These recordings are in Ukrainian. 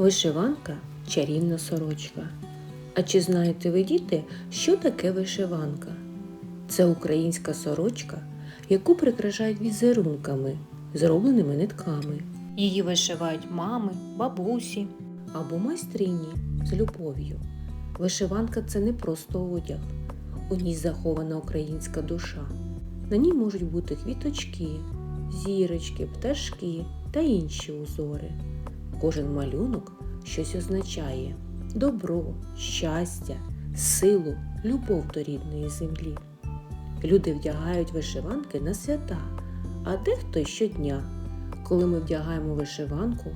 Вишиванка чарівна сорочка. А чи знаєте ви, діти, що таке вишиванка? Це українська сорочка, яку прикрашають візерунками, зробленими нитками. Її вишивають мами, бабусі або майстрині з любов'ю. Вишиванка це не просто одяг. У ній захована українська душа. На ній можуть бути квіточки, зірочки, пташки та інші узори. Кожен малюнок щось означає добро, щастя, силу, любов до рідної землі. Люди вдягають вишиванки на свята, а дехто щодня. Коли ми вдягаємо вишиванку,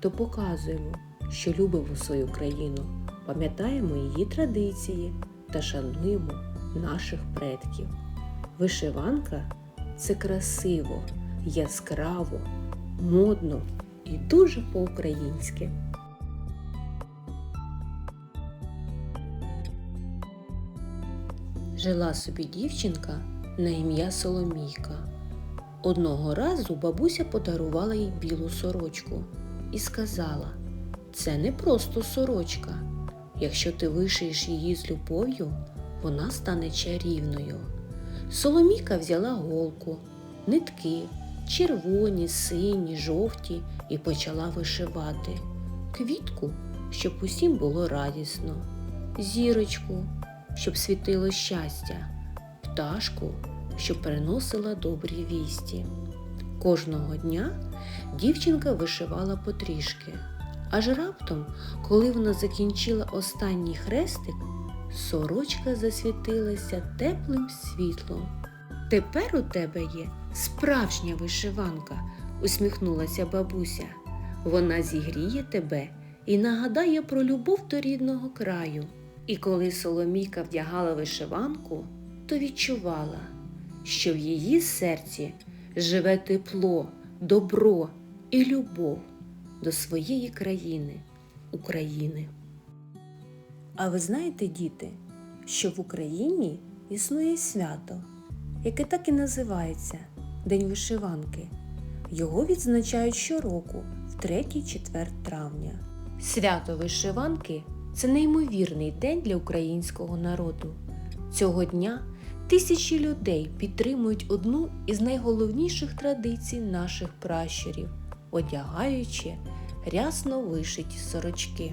то показуємо, що любимо свою країну, пам'ятаємо її традиції та шануємо наших предків. Вишиванка це красиво, яскраво, модно і дуже по-українськи. Жила собі дівчинка на ім'я Соломійка. Одного разу бабуся подарувала їй білу сорочку і сказала: це не просто сорочка. Якщо ти вишиєш її з любов'ю, вона стане чарівною. Соломійка взяла голку, нитки, червоні, сині, жовті, і почала вишивати квітку, щоб усім було радісно, зірочку, щоб світило щастя, пташку, що приносила добрі вісті. Кожного дня дівчинка вишивала потрішки, аж раптом, коли вона закінчила останній хрестик, сорочка засвітилася теплим світлом. Тепер у тебе є справжня вишиванка, усміхнулася бабуся. Вона зігріє тебе і нагадає про любов до рідного краю. І коли Соломійка вдягала вишиванку, то відчувала, що в її серці живе тепло, добро і любов до своєї країни, України. А ви знаєте, діти, що в Україні існує свято, яке так і називається День вишиванки. Його відзначають щороку в 3-4 травня. Свято вишиванки це неймовірний день для українського народу. Цього дня тисячі людей підтримують одну із найголовніших традицій наших пращурів, одягаючи рясно вишиті сорочки.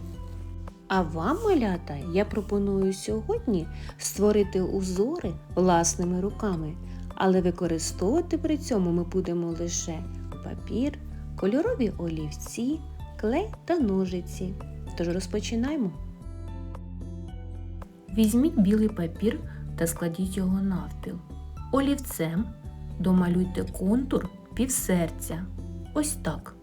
А вам, малята, я пропоную сьогодні створити узори власними руками, але використовувати при цьому ми будемо лише папір, кольорові олівці, клей та ножиці. Тож розпочинаємо. Візьміть білий папір та складіть його навпіл. Олівцем домалюйте контур півсерця. Ось так.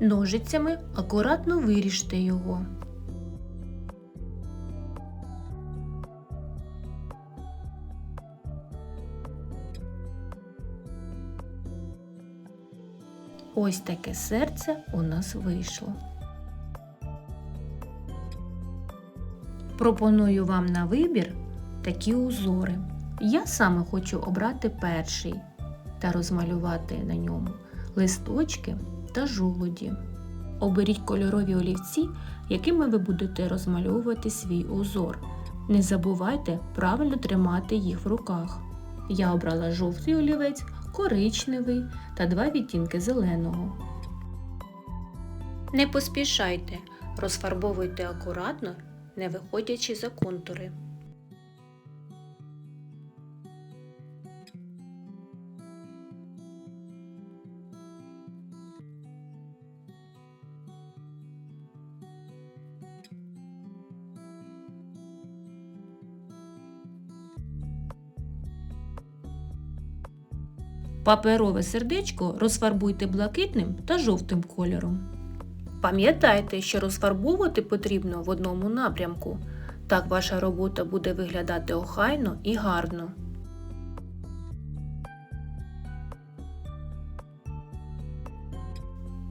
Ножицями акуратно виріжте його. Ось таке серце у нас вийшло. Пропоную вам на вибір такі узори. Я саме хочу обрати перший та розмалювати на ньому листочки та жолуді. Оберіть кольорові олівці, якими ви будете розмальовувати свій узор. Не забувайте правильно тримати їх в руках. Я обрала жовтий олівець, коричневий та два відтінки зеленого. Не поспішайте, розфарбовуйте акуратно, не виходячи за контури. Паперове сердечко розфарбуйте блакитним та жовтим кольором. Пам'ятайте, що розфарбовувати потрібно в одному напрямку. Так ваша робота буде виглядати охайно і гарно.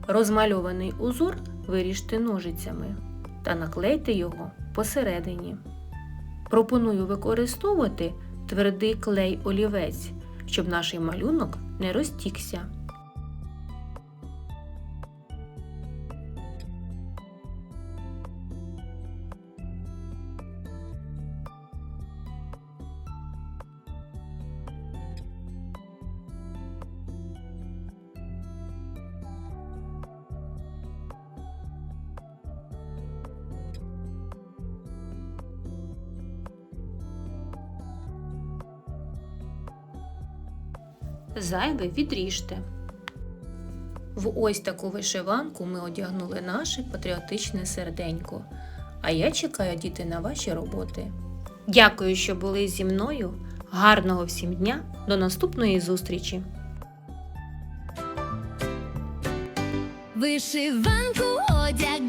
Розмальований узор виріжте ножицями та наклейте його посередині. Пропоную використовувати твердий клей олівець, щоб наш малюнок не розтікся. Зайве відріжте. В ось таку вишиванку ми одягнули наше патріотичне серденько. А я чекаю, діти, на ваші роботи. Дякую, що були зі мною. Гарного всім дня, до наступної зустрічі! Вишиванку одяг